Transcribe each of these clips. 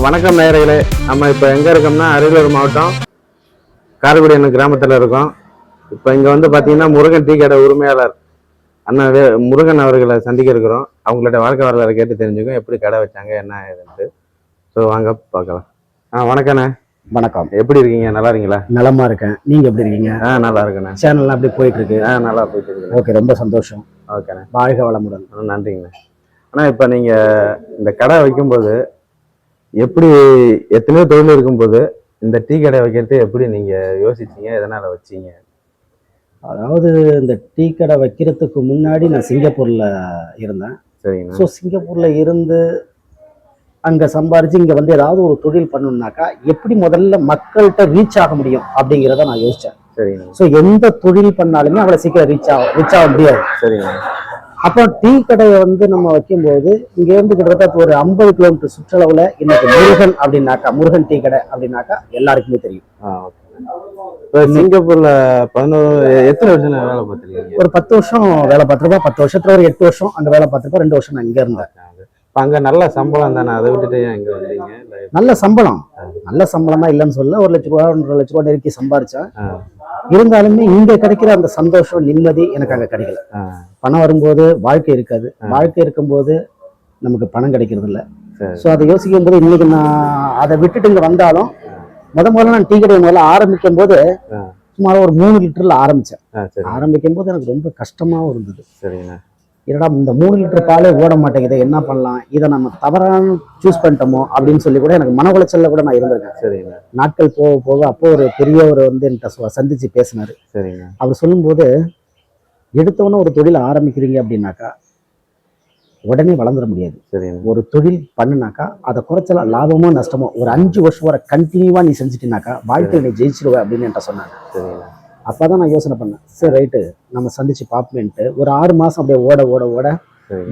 வணக்கம் நேயர்களே. நம்ம இப்போ எங்கே இருக்கோம்னா அரியலூர் மாவட்டம் காரைக்குடி என்ன கிராமத்தில் இருக்கோம். இப்போ இங்கே வந்து பார்த்தீங்கன்னா முருகன் டீ கடை உரிமையாளர் அண்ணா வே முருகன் அவர்களை சந்திக்க இருக்கிறோம். அவங்களோட வாழ்க்கை வரலாறு கேட்டு தெரிஞ்சுக்கோம் எப்படி கடை வச்சாங்க என்ன ஏதுன்ட்டு. ஸோ வாங்க பார்க்கலாம். ஆ வணக்கண்ணே. வணக்கம். எப்படி இருக்கீங்க? நல்லா இருக்கீங்களா? நலமா இருக்கேன். நீங்க எப்படி இருக்கீங்க? ஆ நல்லா இருக்கண்ணே. சேனல்லாம் அப்படி போயிட்டு இருக்கு ஆ நல்லா போயிட்டு இருக்குண்ணே ஓகே ரொம்ப சந்தோஷம். ஓகேண்ணே. வாழ்க வளமுடன். நன்றிங்கண்ணே. அண்ணா இப்போ நீங்கள் இந்த கடை வைக்கும்போது எப்படி எத்தனையோ தொழில் இருக்கும்போது இந்த டீ கடை வைக்கிறது எப்படி நீங்கள் யோசிச்சீங்க? எதனால் வச்சீங்க? அதாவது இந்த டீ கடை வைக்கிறதுக்கு முன்னாடி நான் சிங்கப்பூர்ல இருந்தேன். சரிங்கண்ணா ஸோ சிங்கப்பூர்ல இருந்து அங்க சம்பாரிச்சு இங்க வந்து ஏதாவது ஒரு தொழில் பண்ணணும்னாக்கா எப்படி முதல்ல மக்கள்கிட்ட ரீச் ஆக முடியும் அப்படிங்கிறத நான் யோசிச்சேன். சரிங்கண்ணா ஸோ எந்த தொழில் பண்ணாலுமே அவ்வளோ சீக்கிரம் ரீச் ஆக ரீச் ஆக முடியாது. சரிங்கண்ணா அப்போ டீ கடையை வந்து நம்ம வைக்கும்போது இங்கேருந்து கிட்டத்தட்ட ஒரு ஐம்பது கிலோமீட்டர் சுற்றளவில் இன்னைக்கு முருகன் அப்படின்னாக்கா முருகன் டீ கடை அப்படின்னாக்கா எல்லாருக்குமே தெரியும். இப்போ சிங்கப்பூர்ல பதினோரு எத்தனை வருஷம் வேலை பார்த்துருக்கீங்க? ஒரு பத்து வருஷம் வேலை பார்த்துருப்போம் பத்து வருஷத்துல ஒரு எட்டு வருஷம் அங்கே வேலை பார்த்துருப்போம் ரெண்டு வருஷம் நான் இங்கே இருந்தேன். இப்போ அங்கே நல்ல சம்பளம் தானே? அதை விட்டுட்டு இங்கே வந்தீங்க? நல்ல சம்பளம். நல்ல சம்பளம் இல்லைன்னு சொல்ல ஒரு லட்ச ரூபா ஒன்றரை லட்ச ரூபா நெருக்கி சம்பாரிச்சேன். இருந்தாலுமே இங்க கிடைக்கிற அந்த சந்தோஷம் நிம்மதி எனக்கு அங்க கிடைக்கல. பணம் வரும்போது வாழ்க்கை இருக்காது. வாழ்க்கை இருக்கும்போது நமக்கு பணம் கிடைக்கிறது இல்ல. ஸோ அதை யோசிக்கும் போது இன்னைக்கு நான் அதை விட்டுட்டு இங்க வந்தாலும் முத முதல்ல நான் டீ கடை முதல்ல ஆரம்பிக்கும் போது. சுமார் ஒரு மூணு லிட்டர்ல ஆரம்பிச்சேன். ஆரம்பிக்கும் போது எனக்கு ரொம்ப கஷ்டமாவும் இருந்தது. என்னடா இந்த மூணு லிட்டர் பாலே ஓட மாட்டேங்குது என்ன பண்ணலாம்? இதை நம்ம தவறான சூஸ் பண்ணிட்டோமோ அப்படின்னு சொல்லி கூட எனக்கு மன உளைச்சல்ல கூட நான் இருந்திருக்கேன். சரிங்கண்ணா நாட்கள் போக போக அப்போ ஒரு பெரியவர் வந்து என்கிட்ட சந்திச்சு பேசினாரு. சரிங்கண்ணா அவர் சொல்லும்போது எடுத்தவொன்னே ஒரு தொழில் ஆரம்பிக்கிறீங்க அப்படின்னாக்கா உடனே வளர்ந்துட முடியாது. ஒரு தொழில் பண்ணுனாக்கா அதை குறைச்சல லாபமோ நஷ்டமோ ஒரு அஞ்சு வருஷம் வரை கண்டினியூவா நீ செஞ்சுட்டினாக்கா வாழ்க்கையில் நீ ஜெயிச்சிருவ அப்படின்னு என்கிட்ட சொன்னாங்க. அப்பதான் நான் யோசனை பண்ணேன். சரி ரைட்டு. நம்ம சந்திச்சு பார்ப்போமேன்ட்டு ஒரு ஆறு மாசம் அப்படியே ஓட ஓட ஓட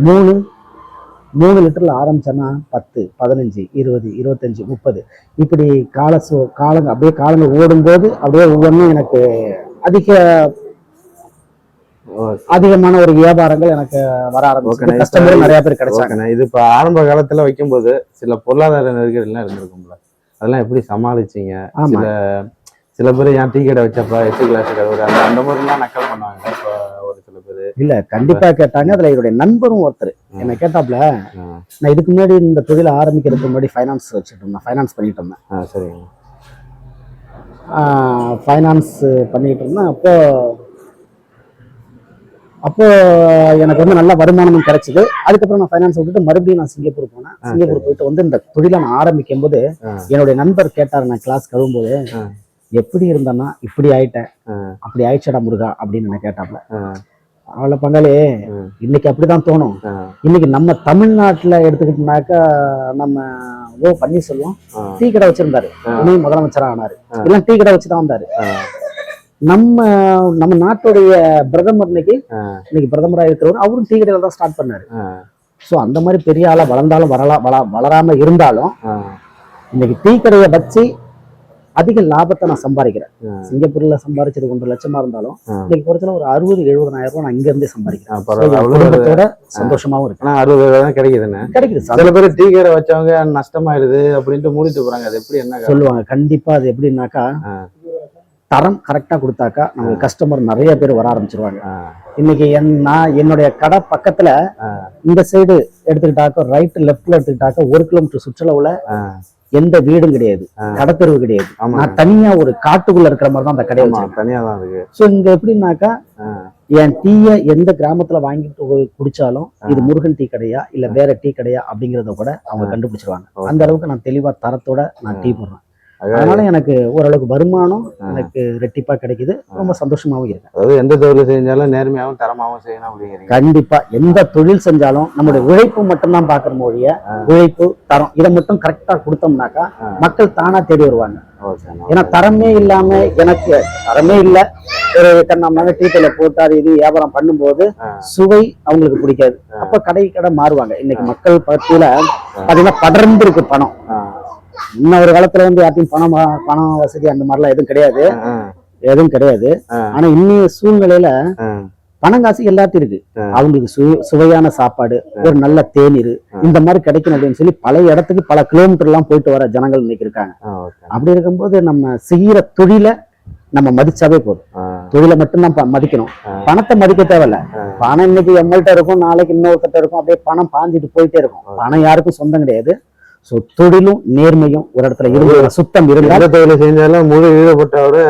மூணு மூணு லிட்டர்ல ஆரம்பிச்சேன்னா பத்து பதினஞ்சு இருபது இருபத்தஞ்சு முப்பது. இப்படி கால சோ காலங்க அப்படியே காலங்கள் ஓடும்போது அப்படியே ஒவ்வொன்றும் எனக்கு அதிக அதிகமான ஒரு வியாபாரங்கள் எனக்கு வர. ஆரம்பிச்சு கஸ்டமர் நிறைய பேர் கிடைச்சாங்க. இது இப்போ ஆரம்ப காலத்துல வைக்கும்போது சில பொருளாதார நெருக்கடிலாம் இருந்திருக்கும்ல அதெல்லாம் எப்படி சமாளிச்சீங்க? சில சில பேர் ஏன் டீ கடை வச்சப்பா எட்டு கிளாஸ் ஒரு அந்த மாதிரிலாம் நக்கல் பண்ணுவாங்க. இப்போ ஒரு சில பேர். இல்ல கண்டிப்பா கேட்டாங்க. அதுல என்னுடைய நண்பரும் ஒருத்தர். என்ன கேட்டாப்ல நான் இதுக்கு முன்னாடி இந்த தொழில் ஆரம்பிக்கிறதுக்கு முன்னாடி ஃபைனான்ஸ் வச்சுட்டு இருந்தேன். ஃபைனான்ஸ் பண்ணிட்டு இருந்தேன். ஆ சரிங்க. ஃபைனான்ஸ் பண்ணிட்டு இருந்தேன். அப்போ அப்போ எனக்கு வந்து நல்ல வருமானமும் கிடைச்சது. அதுக்கப்புறம் நான் ஃபைனான்ஸ் விட்டுட்டு மறுபடியும் நான் சிங்கப்பூர் போனேன். சிங்கப்பூர் போயிட்டு வந்து இந்த தொழிலை நான் ஆரம்பிக்கும் போது. என்னுடைய நண்பர் கேட்டார் நான் கிளாஸ் கழுவும்போது. எப்படி இருந்தேன்னா இப்படி ஆயிட்டேன். அப்படி ஆயிடுச்சடா முருகா அப்படின்னு என்ன கேட்டாப்ல அவளை பங்காளி. இன்னைக்கு அப்படிதான் தோணும் இன்னைக்கு நம்ம தமிழ்நாட்டுல எடுத்துக்கிட்டோம்னாக்கா நம்ம ஓ பன்னீர்செல்வம் ஆ. டீ கடை வச்சிருந்தாரு. துணை முதலமைச்சரா ஆனாரு. எல்லாம் டீ கடை வச்சுதான் வந்தாரு. நம்ம நம்ம நாட்டுடைய பிரதமர் இன்னைக்கு. இன்னைக்கு பிரதமரா இருக்கிறவர் அவரும் டீ கடையில தான் ஸ்டார்ட் பண்ணாரு. ஸோ அந்த மாதிரி பெரிய ஆளா வளர்ந்தாலும் வரலாம் வள வளராம இருந்தாலும். இன்னைக்கு டீ கடையை வச்சு அதிக லாபத்தை நான் சம்பாதிக்கிறேன். சிங்கப்பூர்ல சம்பாதிச்சது ஒன்றரை லட்சமா இருந்தாலும். இன்னைக்கு பொறுத்தல ஒரு அறுபது எழுபதாயிரம் ரூபாய் நான் இங்க இருந்தே சம்பாதிக்கிறேன் குடும்பத்தோட சந்தோஷமாவும் இருக்கு ஆனா அறுபது தான் கிடைக்குதுண்ணே கிடைக்குது சில பேர் டீ கடை வச்சவங்க நஷ்டமாயிடுது அப்படின்ட்டு மூடிட்டு போறாங்க அது எப்படி என்ன? சொல்லுவாங்க கண்டிப்பா அது எப்படின்னாக்கா. தரம் கரெக்டா கொடுத்தாக்கா நமக்கு கஸ்டமர் நிறைய பேர் வர ஆரம்பிச்சிருவாங்க. இன்னைக்கு என் நான் என்னுடைய கடை பக்கத்துல. இந்த சைடு எடுத்துக்கிட்டாக்க ரைட் லெஃப்ட்ல எடுத்துக்கிட்டாக்க ஒரு கிலோமீட்டர் சுற்றளவுல. எந்த வீடும் கிடையாது. கடத்தெருவு கிடையாது. நான் தனியா ஒரு காட்டுக்குள்ள இருக்கிற மாதிரி தான் அந்த வச்சிருக்கேன். தனியா தான் இருக்கு. ஸோ இங்க எப்படின்னாக்கா. என் டீயை எந்த கிராமத்துல வாங்கிட்டு குடிச்சாலும் இது முருகன் டீ கடையா இல்ல வேற டீ கடையா அப்படிங்கறத கூட அவங்க கண்டுபிடிச்சிருவாங்க. அந்த அளவுக்கு நான் தெளிவா தரத்தோட நான் டீ போடுறேன். அதனால எனக்கு ஓரளவுக்கு வருமானம் எனக்கு ரெட்டிப்பா கிடைக்குது. ரொம்ப சந்தோஷமாவும் இருக்கு அதாவது எந்த தொழில் செஞ்சாலும் நேர்மையாகவும் தரமாகவும் செய்யணும் அப்படிங்கிறீங்க. கண்டிப்பா. எந்த தொழில் செஞ்சாலும் நம்மளுடைய உழைப்பு மட்டும்தான் பார்க்கணும் ஒழிய உழைப்பு தரம் இதை மட்டும் கரெக்டா கொடுத்தோம்னாக்கா. மக்கள் தானா தேடி வருவாங்க. ஏன்னா தரமே இல்லாம எனக்கு தரமே இல்ல. ஒரு கண்ணாம டீட்டெயில போட்டு அது இது வியாபாரம் பண்ணும்போது. சுவை அவங்களுக்கு பிடிக்காது. அப்ப கடை கடை மாறுவாங்க. இன்னைக்கு மக்கள் பத்தியில பாத்தீங்கன்னா படர்ந்து இருக்கு பணம். ஆ. இன்னும் ஒரு காலத்துல வந்து யார்ட்டையும் பணம் பணம் வசதி அந்த மாதிரிலாம் எதுவும் கிடையாது. எதுவும் கிடையாது. ஆனா இன்னைய சூழ்நிலையில. பணம் காசு எல்லாத்தையும் இருக்கு. அவங்களுக்கு சு- சுவையான சாப்பாடு ஒரு நல்ல தேநீர் இந்த மாதிரி கிடைக்கணும் அப்படின்னு சொல்லி பல இடத்துக்கு பல கிலோமீட்டர் எல்லாம் போயிட்டு வர ஜனங்கள் இன்னைக்கு இருக்காங்க அப்படி இருக்கும்போது நம்ம செய்யற தொழிலை நம்ம மதிச்சாவே போதும் தொழிலை மட்டும் தான் ப- மதிக்கணும். பணத்தை மதிக்க தேவையில்ல. பணம் இன்னைக்கு எம்மள்கிட்ட இருக்கும் நாளைக்கு இன்னொருத்தட்ட இருக்கும் அப்படியே பணம் பாஞ்சிட்டு போயிட்டே இருக்கும் பணம் யாருக்கும் சொந்தம் கிடையாது ஸோ தொழிலும் நேர்மையும் ஒரு இடத்துல இருந்து சுத்தம் இருந்தால் தொழிலை செஞ்சாலும் முழு ஈடுபட்டவரை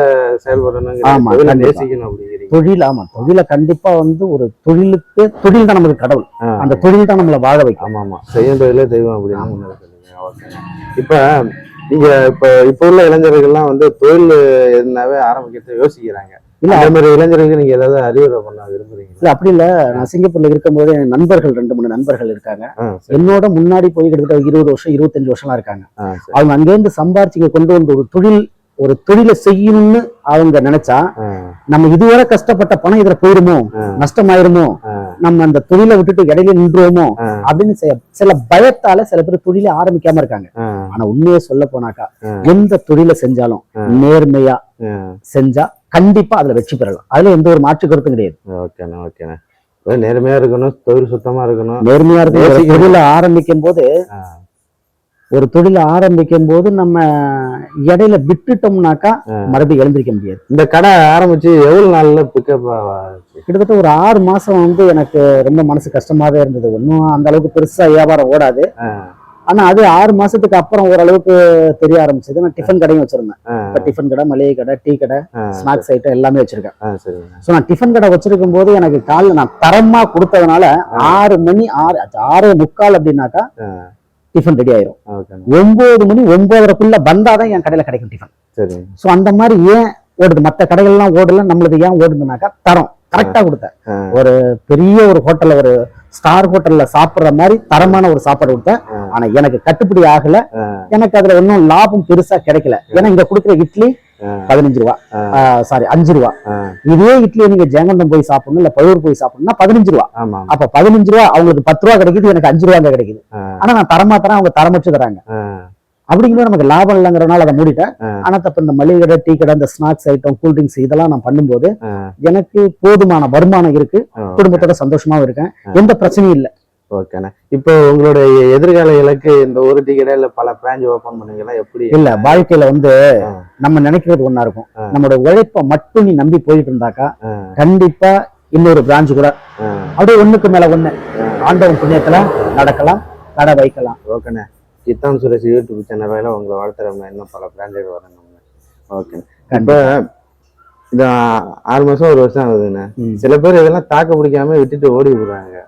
செயல்படணும் ஆமா, தொழிலை அப்படிங்கிறீங்க. தொழில் ஆமா தொழிலை கண்டிப்பா வந்து ஒரு தொழிலுக்கு தொழில் தான் நமக்கு கடவுள். அந்த தொழில் தான் நம்மளை வாழ வைக்கும். ஆமா ஆமா. செய்யும் தொழிலே தெய்வம் அப்படின்னு இப்ப நீங்க இப்ப இப்ப உள்ள இளைஞர்கள்லாம் வந்து தொழில் எதுனாவே ஆரம்பிக்கிறது யோசிக்கிறாங்க. இல்ல. அதே மாதிரி இளைஞர்களுக்கு நீங்க ஏதாவது அறிவுரை பண்ண விரும்புறீங்களா? இல்ல அப்படி இல்ல. நான் சிங்கப்பூர்ல இருக்கும்போது என் நண்பர்கள் ரெண்டு மூணு நண்பர்கள் இருக்காங்க. என்னோட முன்னாடி போய் கிட்டத்தட்ட இருபது வருஷம் இருபத்தஞ்சு வருஷம்லாம் இருக்காங்க. அவங்க அங்கேருந்து சம்பாரிச்சு இங்க கொண்டு வந்து ஒரு தொழில் ஒரு தொழிலை செய்யணும்னு அவங்க நினைச்சா நம்ம இதுவரை கஷ்டப்பட்ட பணம் இதுல போயிருமோ. நஷ்டமாயிருமோ? நம்ம அந்த தொழிலை விட்டுட்டு இடையில நின்றுவோமோ. அப்படின்னு சில- பயத்தால சில பேர் தொழிலை ஆரம்பிக்காம இருக்காங்க. ஆனா உண்மையை சொல்ல போனாக்கா. எந்த தொழிலை செஞ்சாலும். நேர்மையா செஞ்சா கண்டிப்பா அதுல வெற்றி பெறலாம். அதுல எந்த ஒரு மாற்று கருத்தும் கிடையாது. ஓகேண்ணா ஓகேண்ணா. நேர்மையா இருக்கணும் தொழில் சுத்தமா இருக்கணும். நேர்மையா இருக்கு ஒரு நேசிக்கணும். தொழிலை ஆரம்பிக்கும் போது ஒரு தொழிலை ஆரம்பிக்கும் போது நம்ம இடையில விட்டுட்டோம்னாக்கா. மறுபடியும் எழுந்திருக்க முடியாது. இந்த கடை ஆரம்பிச்சு எவ்வளவு நாள்ல பிக்கப் கிட்டத்தட்ட ஒரு ஆறு மாசம் வந்து எனக்கு ரொம்ப மனசு கஷ்டமாவே இருந்தது. ஒன்றும் அந்த அளவுக்கு பெருசா வியாபாரம் ஓடாது. ஆனா அது ஆறு மாசத்துக்கு அப்புறம் ஓரளவுக்கு தெரிய ஆரம்பிச்சது. நான் டிஃபன் கடையும் வச்சிருந்தேன். இப்ப டிஃபன் கடை மளிகை கடை டீ கடை ஸ்நாக்ஸ் ஐட்டம் எல்லாமே வச்சிருக்கேன். ஸோ நான் டிஃபன் கடை வச்சிருக்கும் போது எனக்கு காலைல நான் தரமா கொடுத்ததுனால ஆறு மணி ஆறு ஆறு முக்கால் அப்படின்னாக்கா. டிஃபன் ரெடி ஆயிரும். ஒன்பது மணி ஒன்பதரைக்குள்ள வந்தாதான் என் கடையில கிடைக்கும் டிஃபன் ஸோ அந்த மாதிரி ஏன் ஓடுது? மற்ற கடைகள்லாம் ஓடல நம்மளுக்கு ஏன் ஓடுதுனாக்கா தரம். கரெக்டா கொடுத்தேன். ஒரு பெரிய ஒரு ஹோட்டல்ல ஒரு ஸ்டார் ஹோட்டல்ல சாப்பிடுற மாதிரி தரமான ஒரு சாப்பாடு கொடுத்தேன். ஆனா எனக்கு கட்டுப்படி ஆகல. எனக்கு அதுல ஒன்றும் லாபம் பெருசா கிடைக்கல ஏன்னா இங்க கொடுக்குற இட்லி. பதினஞ்சு ரூபா. சாரி அஞ்சு ரூபா. இதே இட்லியை நீங்க ஜெயங்கொண்டம் போய் சாப்பிடணும் இல்ல பழுவூர் போய் சாப்பிடணும்னா பதினஞ்சு ரூபா. அப்ப பதினஞ்சு ரூபா அவங்களுக்கு பத்து ரூபா கிடைக்குது எனக்கு அஞ்சு ரூபா கிடைக்குது. ஆனா நான் தரமா தரேன் அவங்க தரமற்று தராங்க. அப்படிங்கும்போது நமக்கு லாபம் இல்லைங்கிறனால அதை மூடிட்டேன். ஆனா தப்ப இந்த மளிகை கடை டீ கடை இந்த ஸ்நாக்ஸ் ஐட்டம் கூல்ட்ரிங்க்ஸ் இதெல்லாம் நான் பண்ணும்போது. எனக்கு போதுமான வருமானம் இருக்கு. குடும்பத்தோட சந்தோஷமாவும் இருக்கேன் எந்த பிரச்சனையும் இல்ல ஓகேண்ணா இப்போ உங்களுடைய எதிர்கால இலக்கு இந்த ஒரு டிக்கெட்டா இல்ல பல பிரான்ச் ஓபன் பண்ணுவீங்களா எப்படி இல்ல வாழ்க்கையில வந்து. நம்ம நினைக்கிறது ஒண்ணா இருக்கும். நம்மளோட உழைப்ப மட்டும் நீ நம்பி போயிட்டு இருந்தாக்கா. கண்டிப்பா இன்னொரு பிரான்ச் கூட. அப்படியே ஒண்ணுக்கு மேல ஒண்ணு ஆண்டவன் புண்ணியத்துல நடக்கலாம் கடை வைக்கலாம் ஓகேண்ணே சித்தாம் சுரேஷ் யூடியூப் சேனல் உங்களை வாழ்த்துறவங்க இன்னும் பல பிராண்டுகள் வரணும் ஓகே. இப்போ இந்த ஆறு மாசம் ஒரு வருஷம் ஆகுதுண்ணே. சில பேர் இதெல்லாம் தாக்க பிடிக்காம விட்டுட்டு ஓடி போடுறாங்க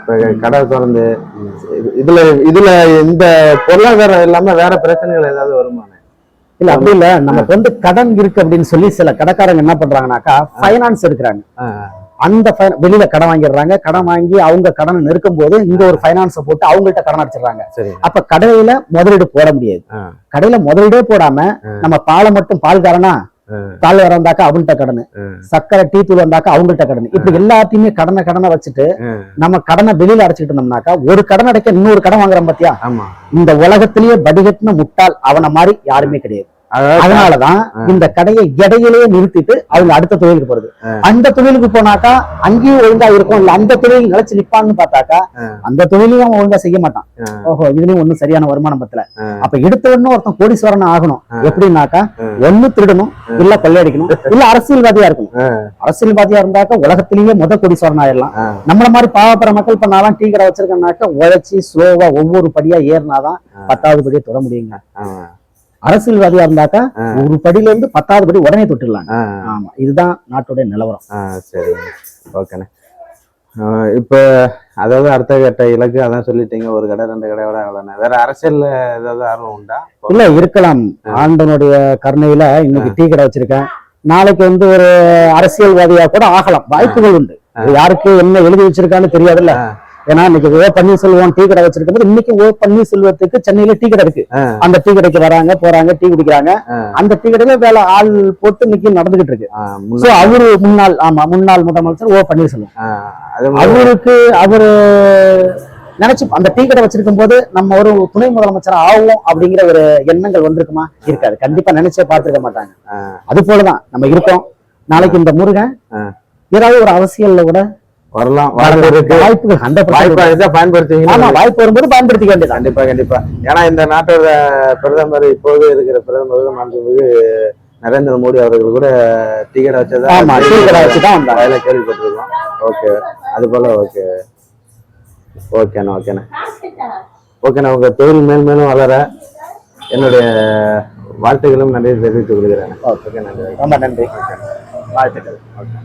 இப்ப கடை திறந்து இது- இதுல இதுல இந்த பொருளாதாரம் இல்லாம வேற பிரச்சனைகள் ஏதாவது வருமாண்ணே? இல்ல அப்படி இல்ல. நமக்கு வந்து கடன் இருக்கு அப்படின்னு சொல்லி சில கடைக்காரங்க என்ன பண்றாங்கனாக்கா ஃபைனான்ஸ் எடுக்கிறாங்க. அந்த வெளியில கடன் வாங்கிடுறாங்க. கடன் வாங்கி அவங்க கடனை நெருக்கும் போது இங்க ஒரு ஃபைனான்ஸை போட்டு அவங்கள்ட்ட கடன் அடிச்சிடுறாங்க. அப்ப கடையில முதலீடு போட முடியாது. கடையில முதலீடே போடாம நம்ம பாலை மட்டும் பால்காரனா. பால் வந்தாக்கா அவன்கிட்ட கடன். சக்கரை டீ தூள் வந்தாக்கா அவங்கள்ட்ட கடன். இப்படி எல்லாத்தையுமே கடனை கடனை வச்சுட்டு. நம்ம கடனை வெளியில அடைச்சிட்டு இருந்தோம்னாக்கா ஒரு கடன் அடைக்க இன்னொரு கடன் வாங்குறோம் பாத்தியா? இந்த உலகத்திலேயே வடிகட்டின முட்டாள் அவன மாதிரி யாருமே கிடையாது. அதனாலதான் இந்த கடையை இடையிலேயே நிறுத்திட்டு அவங்க அடுத்த தொழிலுக்கு போறது அந்த தொழிலுக்கு போனாக்கா அங்கேயும் ஒழுங்கா இருக்கும் இல்ல அந்த தொழில் நிலைச்சு நிப்பான்னு பார்த்தாக்கா. அந்த தொழிலையும் அவன் ஒழுங்கா செய்ய மாட்டான். ஓஹோ இதுலயும் ஒண்ணும் சரியான வருமானம் பத்தல. அப்ப எடுத்த உடனே ஒருத்தன் கோடீஸ்வரன் ஆகணும். எப்படின்னாக்கா. ஒண்ணு திருடணும் இல்ல கொள்ளையடிக்கணும் இல்ல அரசியல்வாதியா இருக்கணும். அரசியல்வாதியா இருந்தாக்கா உலகத்திலேயே முத கோடீஸ்வரன் ஆயிடலாம். நம்மள மாதிரி பாவப்பற மக்கள் இப்ப டீ கடை வச்சிருக்கேன்னாக்கா உழைச்சி ஸ்லோவா ஒவ்வொரு படியா ஏறினாதான் பத்தாவது படியை தொட முடியுங்க அரசியல்வாதியா இருந்தாக்கா. ஒரு படியில இருந்து பத்தாவது படி உடனே தொட்டுடலாம். ஆமா இதுதான் நாட்டுடைய நிலவரம். சரிங்க ஓகேண்ணே. இப்போ அதாவது அடுத்த கட்ட இலக்கு அதான் சொல்லிட்டீங்க ஒரு கடை ரெண்டு கடை விட அவ்வளோண்ணே வேற அரசியல்ல ஏதாவது ஆர்வம் உண்டா? இல்ல இருக்கலாம். ஆண்டனுடைய கருணையில இன்னைக்கு டீ கடை வச்சிருக்கேன். நாளைக்கு வந்து ஒரு அரசியல்வாதியா கூட ஆகலாம். வாய்ப்புகள் உண்டு. யாருக்கு என்ன எழுதி வச்சிருக்கான்னு தெரியாதுல்ல. ஏன்னா இன்னைக்கு ஓ பன்னீர்செல்வம் டீ கடை வச்சிருக்கும் போது இன்னைக்கு ஓ பன்னீர்செல்வத்துக்கு சென்னையில டீ கடை இருக்கு. அந்த டீ கடைக்கு வராங்க போறாங்க டீ குடிக்கிறாங்க. அந்த டீ கடையில வேலை ஆள் போட்டு இன்னைக்கு நடந்துகிட்டு இருக்கு. அவரு முன்னாள் ஆமா முன்னாள் முதலமைச்சர் ஓ பன்னீர்செல்வம். அவருக்கு அவரு நினைச்சு அந்த டீ கடை வச்சிருக்கும் போது நம்ம ஒரு துணை முதலமைச்சர் ஆகும் அப்படிங்கிற ஒரு எண்ணங்கள் வந்திருக்குமா? இருக்காது. கண்டிப்பா நினைச்சே பார்த்திருக்க மாட்டாங்க. அது போலதான் நம்ம இருக்கோம். நாளைக்கு இந்த முருகன். ஏதாவது ஒரு அவசியம்ல கூட வரலாம் வாய்ப்புகள் ஹண்ட்ரட் வாய்ப்பா இருந்தா ஆமா பயன்படுத்துவீங்க வாய்ப்பு வரும்போது பயன்படுத்திக்க வேண்டியதான் கண்டிப்பா கண்டிப்பா. ஏன்னா இந்த நாட்டோட பிரதமர் இப்போது இருக்கிற பிரதமர் மாண்புமிகு நரேந்திர மோடி அவர்கள் கூட டீ கடை வச்சதா ஆமா டீ கடை வச்சுதான் வந்தாங்க. அதில் கேள்விப்பட்டிருக்கோம். ஓகே. அது போல ஓகே. ஓகேண்ணா ஓகேண்ணா. ஓகேண்ணா உங்க தொழில் மேல் மேலும் வளர என்னுடைய வாழ்த்துக்களும் நன்றி தெரிவித்துக் கொள்கிறேன். ஓகே நன்றி. ரொம்ப நன்றி. வாழ்த்துக்கள். ஓகே